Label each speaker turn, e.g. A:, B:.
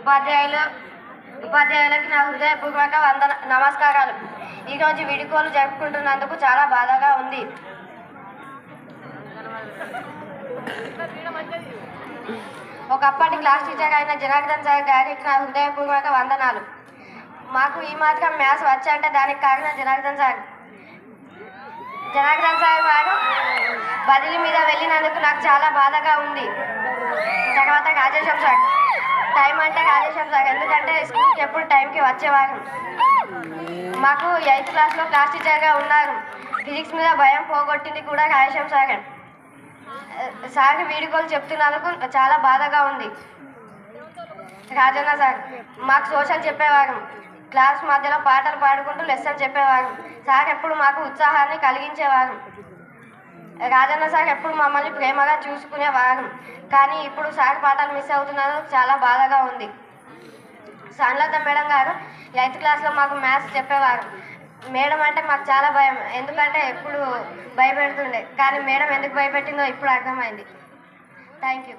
A: ఉపాధ్యాయులు ఉపాధ్యాయులకి నా హృదయపూర్వక వందన నమస్కారాలు. ఈరోజు విడుకోలు జరుపుకుంటున్నందుకు చాలా బాధగా ఉంది. ఒకప్పటి క్లాస్ టీచర్ అయిన జనార్దన్ సార్ గారికి నా హృదయపూర్వక వందనాలు. మాకు ఈ మాత్రం మ్యాథ్స్ వచ్చంటే దానికి కారణం జనార్దన్ సార్. జనార్దన్ సార్ వారు బదిలీ మీద వెళ్ళినందుకు నాకు చాలా బాధగా ఉంది. తర్వాత రాజేశం సార్ టైం అంటే రాజేశం సార్ ఎందుకంటే స్కూల్కి ఎప్పుడు టైంకి వచ్చేవారు. మాకు ఎయిత్ క్లాస్లో క్లాస్ టీచర్గా ఉన్నారు. ఫిజిక్స్ మీద భయం పోగొట్టింది కూడా రాజేశం సార్. సార్ వీడుకోలు చెప్తున్నందుకు చాలా బాధగా ఉంది. రాజన్న సార్ మాకు సోషల్ చెప్పేవారు. క్లాస్ మధ్యలో పాటలు పాడుకుంటూ లెసన్ చెప్పేవారు. సార్ ఎప్పుడు మాకు ఉత్సాహాన్ని కలిగించేవారు. రాజన్న సార్ ఎప్పుడు మమ్మల్ని ప్రేమగా చూసుకునేవారు కానీ ఇప్పుడు సార్ పాఠాలు మిస్ అవుతున్నారు. చాలా బాధగా ఉంది. సాన్లత మేడం గారు ఎయిత్ క్లాస్లో మాకు మ్యాథ్స్ చెప్పేవారు. మేడం అంటే మాకు చాలా భయం. ఎందుకంటే ఎప్పుడు భయపెడుతుండే. కానీ మేడం ఎందుకు భయపెట్టిందో ఇప్పుడు అర్థమైంది. Thank you.